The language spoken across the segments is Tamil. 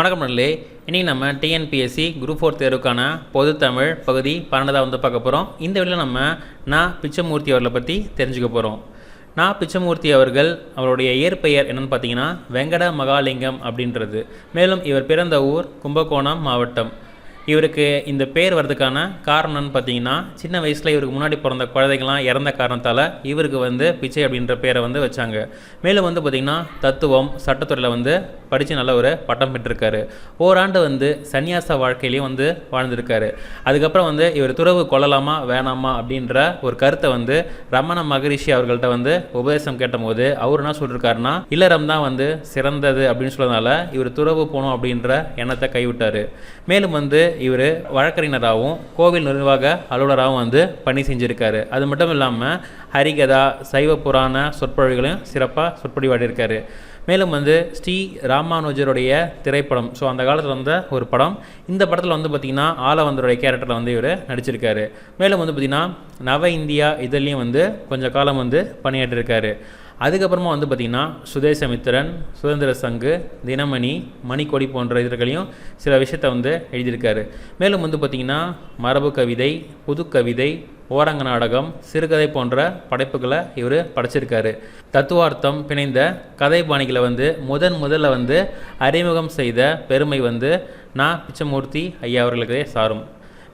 வணக்கம் நல்லே இன்றைக்கி நம்ம டிஎன்பிஎஸ்சி குரூப் ஃபோர் தேர்வுக்கான பொது தமிழ் பகுதி பன்னெண்டாவது வந்து பார்க்க போகிறோம் இந்த வழியில் நம்ம நான் பிச்சமூர்த்தி அவர்களை பற்றி தெரிஞ்சுக்க போகிறோம் நான் பிச்சமூர்த்தி அவர்கள் அவருடைய இயற்பெயர் என்னன்னு பார்த்தீங்கன்னா வெங்கட மகாலிங்கம் அப்படின்றது. மேலும் இவர் பிறந்த ஊர் கும்பகோணம் மாவட்டம். இவருக்கு இந்த பேர் வர்றதுக்கான காரணம்னு பார்த்தீங்கன்னா சின்ன வயசில் இவருக்கு முன்னாடி பிறந்த குழந்தைங்களாம் இறந்த காரணத்தால் இவருக்கு வந்து பிச்சை அப்படின்ற பேரை வந்து வச்சாங்க. மேலும் வந்து பார்த்திங்கன்னா தத்துவம் சட்டத்துறையில் வந்து படித்து நல்ல ஒரு பட்டம் பெற்றிருக்காரு. ஓராண்டு வந்து சன்னியாச வாழ்க்கையிலையும் வந்து வாழ்ந்திருக்காரு. அதுக்கப்புறம் வந்து இவர் துறவு கொள்ளலாமா வேணாமா அப்படின்ற ஒரு கருத்தை வந்து ரமண மகரிஷி அவர்கள்ட்ட வந்து உபதேசம் கேட்டபோது அவர் என்ன சொல்லியிருக்காருன்னா இல்லறம் தான் வந்து சிறந்தது அப்படின்னு சொன்னதால இவர் துறவு போகணும் அப்படின்ற எண்ணத்தை கைவிட்டார். மேலும் வந்து இவர் வழக்கறிஞராகவும் கோவில் நிர்வாக அலுவலராகவும் வந்து பணி செஞ்சுருக்காரு. அது மட்டும் இல்லாமல் ஹரிகதா சைவ புராண சொற்பொழிவுகளையும் சிறப்பாக சொற்பொழிவாடியிருக்காரு. மேலும் வந்து ஸ்ரீ ராமானுஜருடைய திரைப்படம் ஸோ அந்த காலத்தில் வந்த ஒரு படம். இந்த படத்தில் வந்து பார்த்திங்கன்னா ஆலவந்தருடைய கேரக்டரில் வந்து இவர் நடிச்சிருக்காரு. மேலும் வந்து பார்த்திங்கன்னா நவ இந்தியா இதுலேயும் வந்து கொஞ்சம் காலம் வந்து பணியாற்றிருக்காரு. அதுக்கப்புறமா வந்து பார்த்திங்கன்னா சுதேசமித்திரன் சுதந்திர சங்கு தினமணி மணிக்கொடி போன்ற இதழ்களையும் சில விஷயத்தை வந்து எழுதியிருக்காரு. மேலும் வந்து பார்த்திங்கன்னா மரபு கவிதை புதுக்கவிதை ஓரங்க நாடகம் சிறுகதை போன்ற படைப்புகளை இவர் படைச்சிருக்காரு. தத்துவார்த்தம் பிணைந்த கதை பாணிகளை வந்து முதன் முதல்ல வந்து அறிமுகம் செய்த பெருமை வந்து நான் பிச்சமூர்த்தி ஐயா அவர்களுக்கே சாரும்.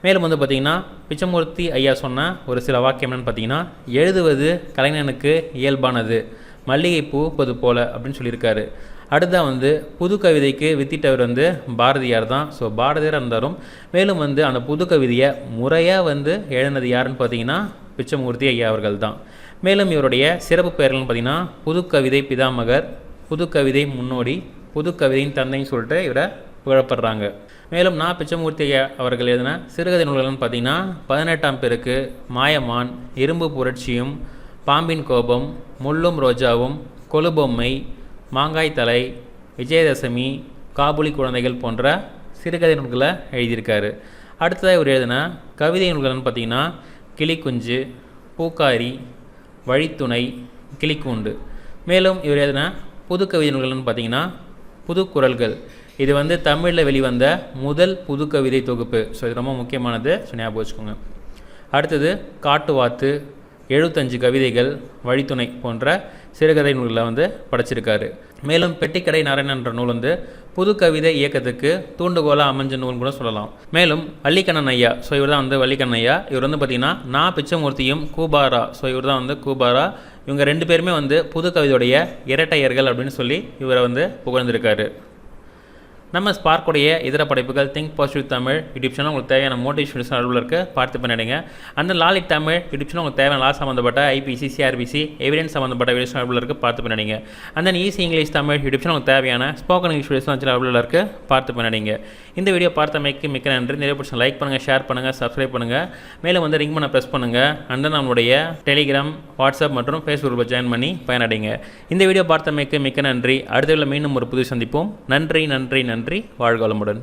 மேலும் வந்து பார்த்திங்கன்னா பிச்சமூர்த்தி ஐயா சொன்ன ஒரு சில வாக்கியம் என்னென்னு பார்த்தீங்கன்னா எழுதுவது கலைஞனுக்கு இயல்பானது. மல்லிகைப்பூ பொது போல அப்படின்னு சொல்லியிருக்காரு. அடுத்தா வந்து புது கவிதைக்கு வித்திட்டவர் வந்து பாரதியார் தான். ஸோ பாரதியார் இருந்தாலும் மேலும் வந்து அந்த புது கவிதையை முறையாக வந்து எழுதினது யாருன்னு பார்த்தீங்கன்னா பிச்சமூர்த்தி ஐயா அவர்கள் தான். மேலும் இவருடைய சிறப்பு பெயர்கள்னு பார்த்தீங்கன்னா புது கவிதை பிதாமகர் புது கவிதை முன்னோடி புது கவிதையின் தந்தைன்னு சொல்லிட்டு இவரை புகழப்படுறாங்க. மேலும் நான் பிச்சமூர்த்தி அவர்கள் எழுதின சிறுகதை நூல்கள்னு பார்த்தீங்கன்னா பதினெட்டாம் பேருக்கு மாயமான் இரும்பு புரட்சியும் பாம்பின் கோபம் முள்ளும் ரோஜாவும் கொலுபொம்மை மாங்காய் தலை விஜயதசமி காபுலி குழந்தைகள் போன்ற சிறுகதை நூல்களை எழுதியிருக்காரு. அடுத்ததாக இவர் எழுதின கவிதை நூல்கள்னு பார்த்தீங்கன்னா கிளிக்குஞ்சு பூக்காரி வழித்துணை கிளிக்கூண்டு. மேலும் இவர் எழுதின புது கவிதை நூல்கள்னு பார்த்தீங்கன்னா புது குரல்கள் இது வந்து தமிழில் வெளிவந்த முதல் புது கவிதை தொகுப்பு. ஸோ இது ரொம்ப முக்கியமானது. ஸோ ஞாபகம் வச்சுக்கோங்க. அடுத்தது காட்டுவாத்து எழுபத்தஞ்சு கவிதைகள் வழித்துணை போன்ற சிறுகதை நூல்களை வந்து படைச்சிருக்காரு. மேலும் பெட்டிக்கடை நாராயணன்ற நூல் வந்து புது கவிதை இயக்கத்துக்கு தூண்டுகோலாக அமைஞ்ச நூல் கூட சொல்லலாம். மேலும் வள்ளிக்கண்ணன் ஐயா. ஸோ இவர் தான் வந்து வள்ளிக்கண்ணன் ஐயா. இவர் வந்து பார்த்திங்கன்னா நான் பிச்சமூர்த்தியும் கூபாரா. ஸோ இவர் தான் வந்து கூபாரா. இவங்க ரெண்டு பேருமே வந்து புது கவிதையுடைய இரட்டையர்கள் அப்படின்னு சொல்லி இவரை வந்து புகழ்ந்திருக்காரு. நம்ம ஸ்பார்க்குடைய இதர படைப்புகள் think positive Tamil YouTube channel உங்களுக்கு தேவையான மோட்டிவேஷன் அளவில் இருக்க. பார்த்து பண்ணிடுங்க. அந்த லாலிக் தமிழ் யூடியூப் சேனல் உங்களுக்கு தேவையான லா சம்மந்தப்பட்ட ஐபிசி சிஆர்பிசி எவிடன்ஸ் சம்மந்தப்பட்ட வீடியோஸ் அளவில் இருக்க. பார்த்து பண்ணிடுங்க. அந்த easy English Tamil YouTube channel உங்களுக்கு தேவையான ஸ்போக்கன் இங்கிலீஷ் வீடியோஸ் அளவில் இருக்க. பார்த்து பண்ணிடுங்க. இந்த வீடியோ பார்த்தமைக்கு மிக்க நன்றி. நிறைய பிடிச்ச லைக் பண்ணுங்கள் ஷேர் பண்ணுங்கள் சப்ஸ்கிரைப் பண்ணுங்கள் மேலே வந்து ரிங் பண்ண ப்ரெஸ் பண்ணுங்கள் அண்ட் நம்மளுடைய டெலிகிராம் வாட்ஸ்அப் மற்றும் ஃபேஸ்புக்கில் ஜாயின் பண்ணி பயனடைங்க. இந்த வீடியோ பார்த்தமைக்கு மிக்க நன்றி. அடுத்த வீடியோவில் மீண்டும் ஒரு புது சந்திப்போம். நன்றி நன்றி நன்றி. வாழ்க வளமுடன்.